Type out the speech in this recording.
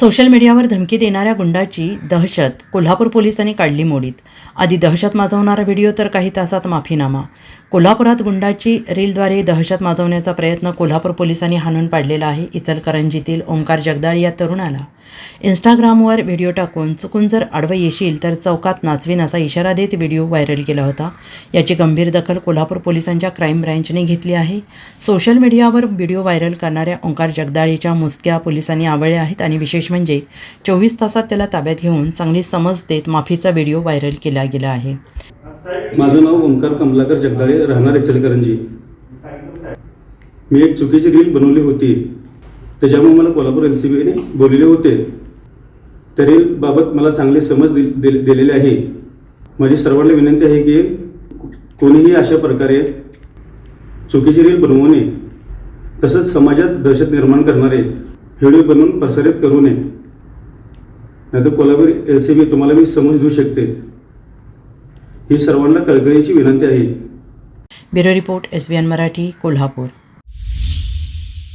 Social मीडियावर धमकी देणाऱ्या गुंडाची दहशत. कोल्हापूर पोलिसांनी काढली मोडीत. आधी दहशत माजवणारा व्हिडिओ तर काही तासात माफीनामा. कोल्हापुरात गुंडाची रीलद्वारे दहशत माजवण्याचा प्रयत्न कोल्हापूर पोलिसांनी हाणून पाडलेला आहे. इचलकरंजीतील ओंकार जगदाळ या तरुणाला इंस्टाग्रामवर व्हिडिओ टाकून चुकून जर आडवं येशील तर चौकात नाचवीन असा इशारा देत व्हिडिओ व्हायरल केला होता. याची गंभीर दखल कोल्हापूर पोलिसांच्या क्राईम ब्रँचने घेतली आहे. सोशल मीडियावर व्हिडिओ व्हायरल करणाऱ्या ओंकार जगदाळेच्या मुसक्या पोलिसांनी आवळल्या आहेत आणि विशेष म्हणजे चोवीस तासात त्याला ताब्यात घेऊन चांगली समज देत माफीचा व्हिडिओ व्हायरल केला गेला आहे. माझं नाव ओंकार कमलाकर जगदाळे राहणार इचलकरंजी मी एक चुकीची रील बनवली होती. त्याच्यामुळे मला कोल्हापूर एल सी बीने बोलले होते. तरी बाबत मला चांगली समज दि दिल- दिलेली आहे. माझी सर्वांना विनंती आहे की कोणीही अशा प्रकारे चुकीची रील बनवू नये. तसंच समाजात दहशत निर्माण करणारे व्हिडिओ बनवून प्रसारित करू नये. नाहीतर कोल्हापूर एल सी बी तुम्हाला मी समज देऊ शकते. ही सर्वांना कळकळीची विनंती आहे. Bureau report S B N Marathi Kolhapur.